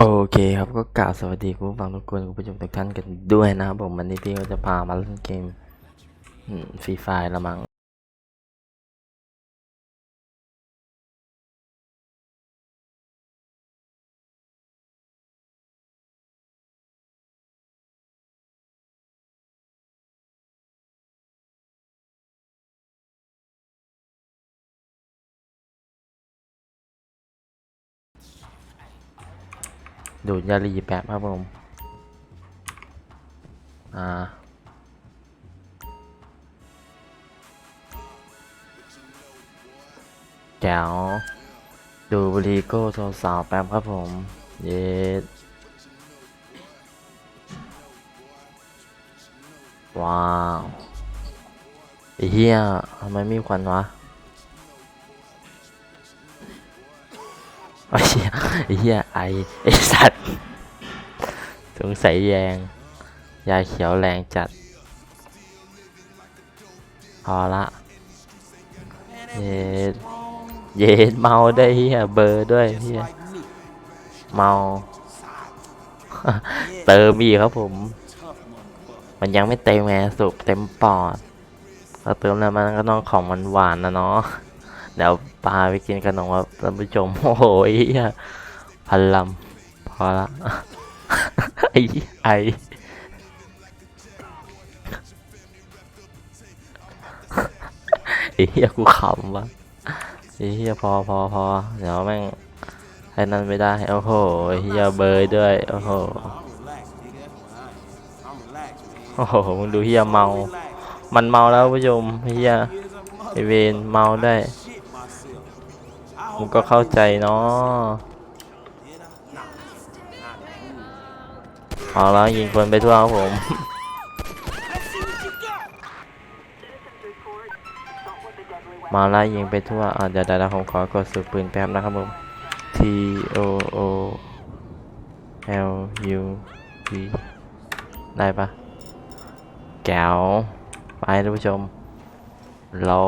โอเคครับก็กล่าวสวัสดีคุณผู้ฟังทุกคนคุณผู้ชมทุกท่านกันด้วยนะครับผมวันนี้พี่ก็จะพามาเล่นเกมฟรีไฟละมั้ง ดูดยาลีแป๊บครับผมอ่าแจ๋วดูบุรีโก้โทรสาวแป๊บครับผม เย็ดว้าวอ้เหี้ยทำไมมีควันวะไอ้เหี้ย ไอ้เหี้ยไอไอสัตว์สงสัยแยง ยาเขียวแรงจัด พอละ เย็ดเย็ดเมาได้เฮียเบอร์ด้วยเฮียเมา เติมอีกครับผม มันยังไม่เต็มแงสุบเต็มปอดเราเติมแล้วมันก็ต้องของมันหวานนะเนาะเดี๋ยวปลาไปกินขนมครับท่านผู้ชมโอ้ย พันลำพอละไอ้ไอไอ้เหี้ยกูขำวะไอ้เหี้ยพอพอพอเดี๋ยวแม่งให้นั้นไม่ได้ โอ้โหไอ้เหี้ยเบยด้วย โอ้โหโอ้โหมึงดูเหี้ยเมา มันเมาแล้วผู้ชมเหี้ยไอเวนเมาได้มึงก็เข้าใจเนาะ เอาแล้วยิงคนไปทั่วครับผม มาไล่ยิงไปทั่วอ่าเดี๋ยวเดี๋ยวผมขอกดสูบปืนแป๊บนะครับผม T O O L U P ได้ปะแก้วไปท่านผู้ชม เรา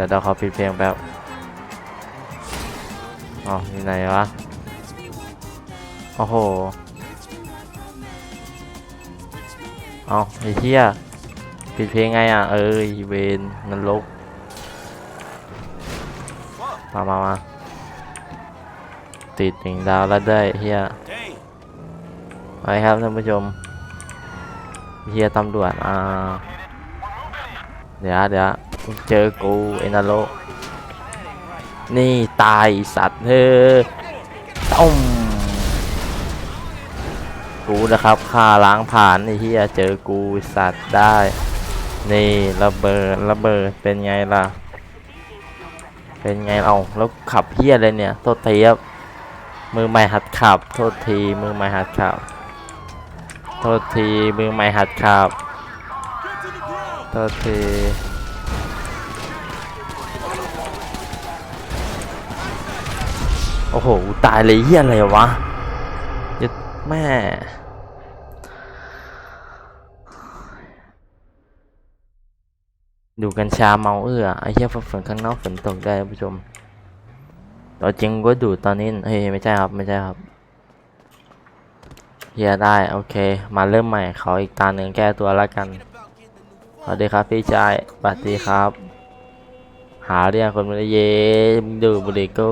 ดี๋ยวเราขอปิดเพลงแป๊บอ๋อมีไหนวะ โอ้โห เอาไอ้เหี้ยปิดเพลงไงอะ เอออีเวนนรกมามามาติดหนึ่งดาวแล้วได้เฮียไปครับท่านผู้ชมเฮียตำรวจอ่าเดี๋ยวเดี๋ยว มึงเจอกูไอ้นรกนี่ตายสัตว์เฮ้อต้มกูนะครับฆ่าล้างผ่านไอ้เฮียเจอกูสัตว์ได้ นี่ระเบิดระเบิดเป็นไงล่ะ เป็นไงเอาแล้วขับเฮียอะไรเนี่ยโทษทีครับมือใหม่หัดขับ โทษทีมือใหม่หัดขับ โทษทีมือใหม่หัดขับ โทษที โอ้โห ตายเลยเฮียอะไรวะยึดแม่ดูกัญชาเมาเอื้อไอ้เหี้ยฝนข้างนอกฝนตกได้ผู้ชมตัวจริงก็ดูตอนนี้เฮ้ยไม่ใช่ครับไม่ใช่ครับเฮียได้โอเค มาเริ่มใหม่ขออีกตาหนึ่งแก้ตัวแล้วกันสวัสดีครับพี่ชายสวัสดีครับ หาเรียกคนมาเลยเย้มึงดูบุริโก้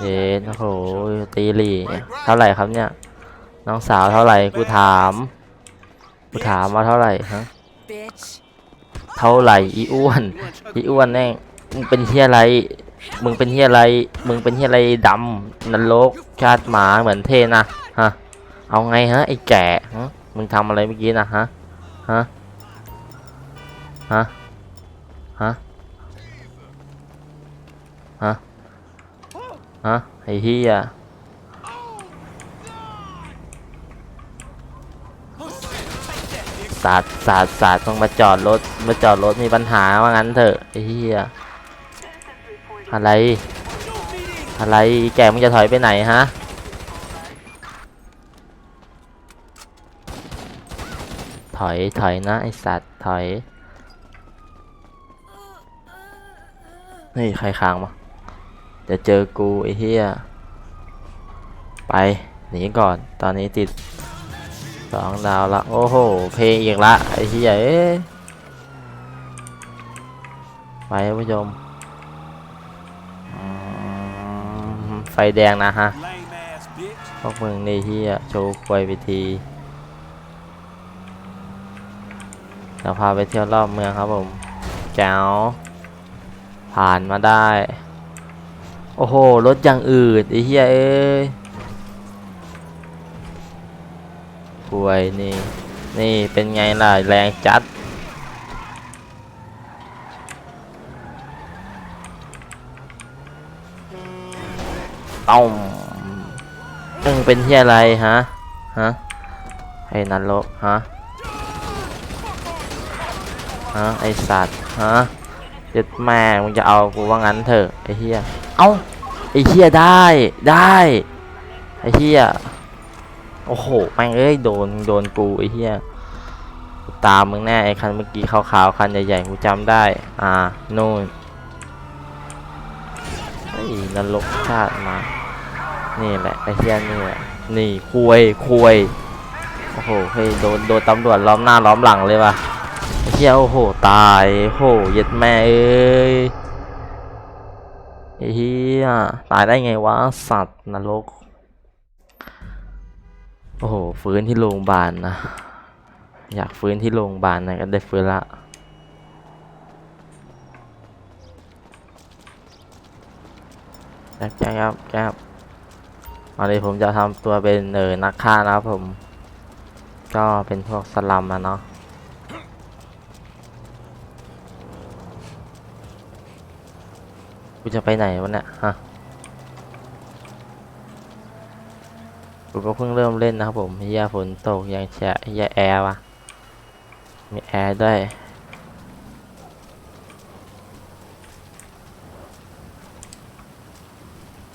เย้โอ้โหตีหลีเท่าไหร่ครับเนี่ย น้องสาวเท่าไหร่กูถาม กูถามว่าเท่าไหร่ฮะ bitch. เท่าไหร่อีอ้วนอีอ้วนแน่งมึงเป็นเฮียอะไร มึงเป็นเฮียอะไร มึงเป็นเฮียอะไรดำนรกชาติหมาเหมือนเทนะฮะเอาไงฮะไอ้แก่ฮะมึงทำอะไรเมื่อกี้นะฮะฮะฮะฮะฮะ ฮะ ไอ้ที่อะสาดสาดสาดต้องมาจอดรถ มาจอดรถมีปัญหาว่างั้นเถอะ ไอ้ที่อะอะไร อะไรแกมึงจะถอยไปไหนฮะถอย ถอยนะ ไอสัตว์ ถอย นี่ ใครค้างมา เดี๋ยวเจอกูไอ้เหี้ยไปหนีก่อนตอนนี้ติดสองดาวละโอ้โหเพลงอีกละไอ้เหี้ยไปผู้ชมไฟแดงนะฮะพวกมึงนี่เฮียโชว์ควยไปทีเดี๋ยวพาไปเที่ยวรอบเมืองครับผมแจ๋วผ่านมาได้ โอ้โห รถอย่างอื่นไอ้เฮียเอ้ยควยนี่ นี่เป็นไงล่ะ แรงจัด ต้มมึงเป็นเฮียอะไรฮะ ฮะ ไอ้นันโลฮะ ฮะ ไอสัตว์ ฮะเจ็ดแม่มึงจะเอากูว่างั้นเถอะไอ้เฮีย เอ้าไอ้เฮียได้ได้ไอ้เฮียโอ้โหแม่งเอ้ยโดนโดนกูไอ้เฮียตามมึงแน่ไอ้คันเมื่อกี้ขาวๆคันใหญ่ๆกูจำได้ อ่านู่นเฮ้นรกชาติมา นี่แหละไอ้เฮียนี่แหละนี่คุยคุยโอ้โหเฮ้ยโดนโดนตำรวจล้อมหน้าล้อมหลังเลยว่ะไอ้เฮียโอ้โหตายโอ้โหเย็ดแม่เอ้ย เฮียตายได้ไงวะ สัตว์นรก โอ้โห ฟื้นที่โรงพยาบาลนะ อยากฟื้นที่โรงพยาบาลนะก็ได้ฟื้นละแจ๊บแจ๊บครับแจ๊บวันนี้ผมจะทำตัวเป็นเออนักฆ่านะครับผม ก็เป็นพวกสลัมอะเนาะ กูจะไปไหนวะเนี่ยฮะกูก็เพิ่งเริ่มเล่นนะครับผมเฮียฝนตกยังแฉะเฮียแอร์วะมีแอร์ด้วย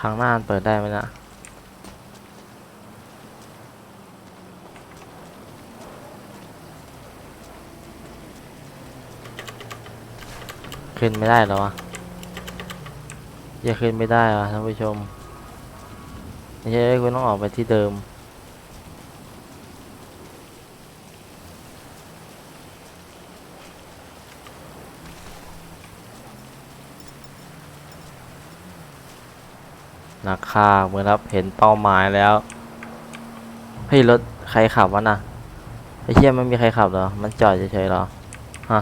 ข้างหน้านเปิดได้ไหมนะขึ้นไม่ได้หรอวะ อย่าขึ้นไม่ได้วะท่านผู้ชมไม่ใช่คุณต้องออกไปที่เดิม นักฆ่าเมื่อรับเห็นเป้าหมายแล้ว เฮ้ยรถใครขับวะน่ะไอ้เหี้ยไม่มีใครขับเหรอ มันจอดเฉยๆเหรอ ฮะ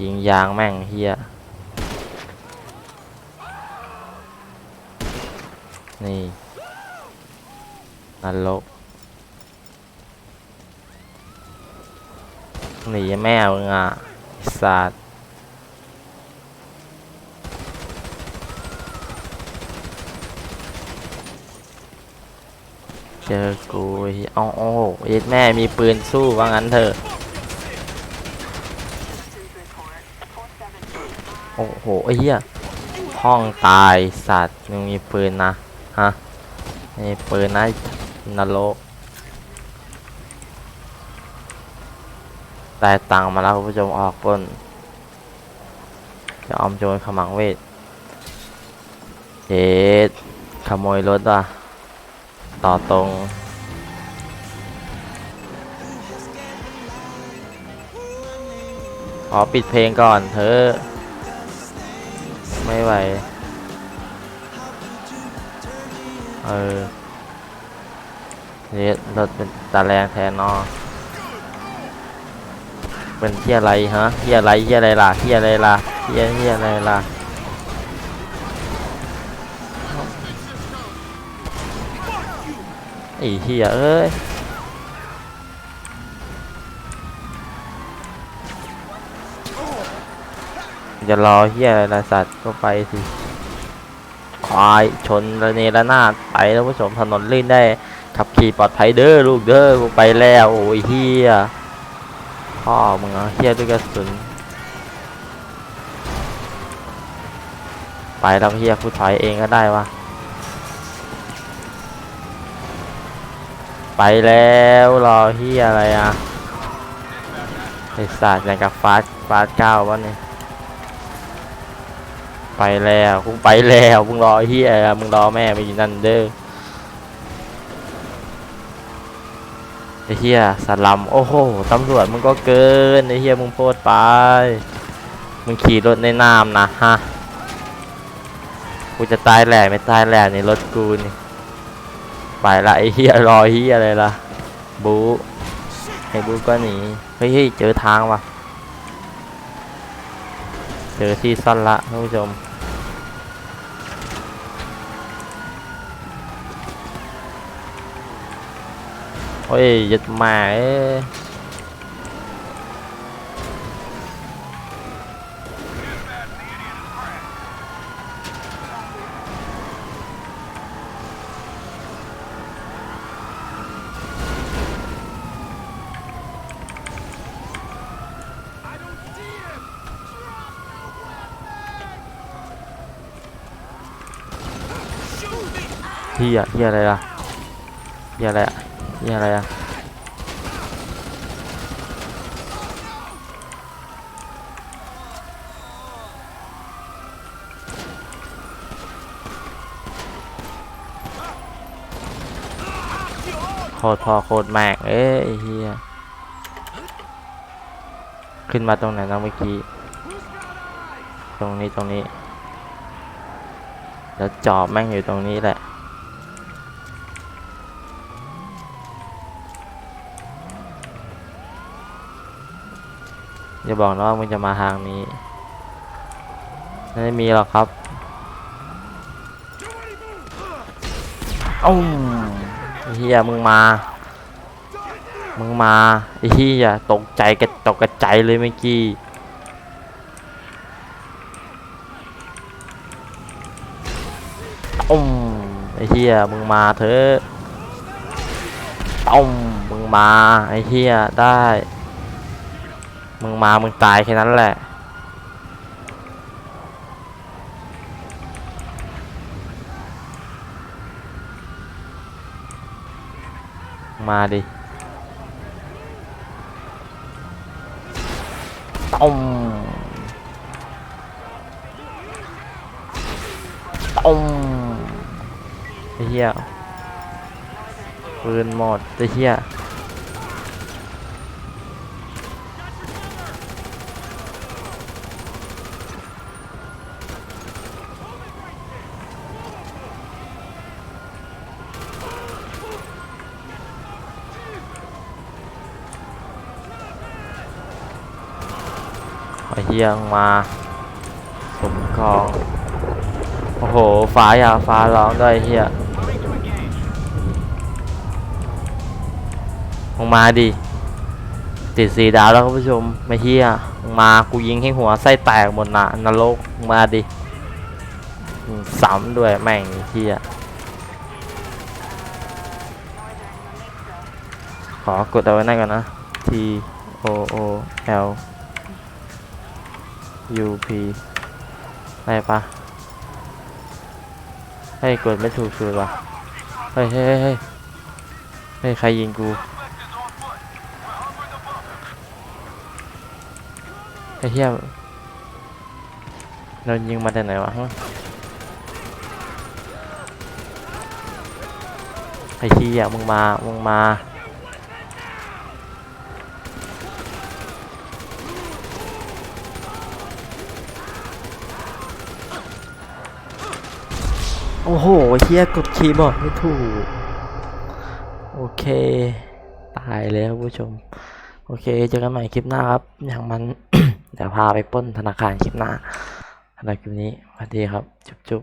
ยิงยางแม่งเฮีย นี่นรกหนีแม่มึงอะสัตว์เจอกูอ้เหี้ยเอ้าโอ้โหเอ็ดแม่มีปืนสู้ว่างั้นเถอะโอ้โหไอ้เหี้ยห้องตายสัตว์มึงมีปืนนะ ฮะมีปืนนะนรกได้ตังมาแล้วคุณผู้ชมออกปล้นจะออมโจรขมังเวทเจ็ดขโมยรถว่ะต่อตรงขอปิดเพลงก่อนเธอะไม่ไหว เออเรดรถเป็นตาแรงแทนเนอเป็นเที่ยอะไรฮะเที่ยอะไรเที่ยอะไรล่ะเที่ยอะไรล่ะเที่ยเที่ยอะไรล่ะไอ้เที่ยเอ้ยจะรอเฮียอะไรละสัตว์ก็ไปสิ ควายชนระเนระนาดไปแล้วผู้ชมถนนลื่นได้ ขับขี่ปลอดภัยเด้อลูกเด้อกูไปแล้วโอ้ยเฮียพ่อมึงเฮียด้วยกระสุนไปแล้วเฮียกูถอยเองก็ได้วะไปแล้วรอเฮียอะไรอะไอสัตว์อย่างกับฟาสฟาสเก้าวะเนี่ย ไปแล้วกูไปแล้วมึงรอเฮียมึงรอแม่ไปอยู่นั่นเด้อไอ้เฮียสลัมโอ้โหตำรวจมึงก็เกินไอ้เฮียมึงโพดไปมึงขี่รถในน้ำนะฮะกูจะตายแหล่ไม่ตายแหล่ในรถกูนี่ไปละไอ้เฮียรอเฮียอะไรล่ะบูไอ้บูก็หนีเฮ้ยเฮ้ยเจอทางว่ะเจอที่ซ่อนละท่านผู้ชม โอ้ยยัดหมาเอ้ยเฮียเฮียอะไรล่ะเฮียอะไรอะเฮียอะโคตรพอโคตรแม็กเอ้ยเฮียขึ้นมาตรงไหนนะเมื่อกี้ ตรงนี้ตรงนี้ แล้วจอบแม่งอยู่ตรงนี้แหละ อย่าบอกนะว่ามึงจะมาทางนี้ไม่มีหรอกครับเอ้าไอ้เฮียมึงมา มึงมาไอ้เฮียตกใจกระตกกระใจเลยเมื่อกี้อ้มไอ้เฮียมึงมาเถอะต้มมึงมาไอ้เฮียได้ มึงมามึงตายแค่นั้นแหละมาดิต้มต้มไอ้เหี้ยปืนหมดไอ้เหี้ย ไอเฮียงมาสมกอง โอ้โห ฟ้าอย่าฟ้าร้องด้วยเฮียมึงมาดิ ติดสีดาวแล้วคุณผู้ชมม่เฮียมา กูยิงให้หัวไส้แตกหมดนะนรก มาดิมึงซ้ำด้วยแม่งเฮียขอกดเอาไว้นั่นก่อนนะ T O O L U P ได้ปะเฮ้กดไม่ถูกสุดวะเฮ้ยเฮ้ยเฮ้ยเฮ้ยเฮ้ยใครยิงกูไอ้เหี้ยโดนยิงมาแต่ไหนวะฮะไอ้เหี้ยมึงมา มึงมา โอ้โหเฮียกดคีย์บอร์ดไม่ถูก โอเค ตายแล้วผู้ชม โอเค เจอกันใหม่คลิปหน้าครับ อย่างมัน เดี๋ยวพาไปป้นธนาคารคลิปหน้าสำหรับคลิปนี้สวัสดีครับ จุ๊บ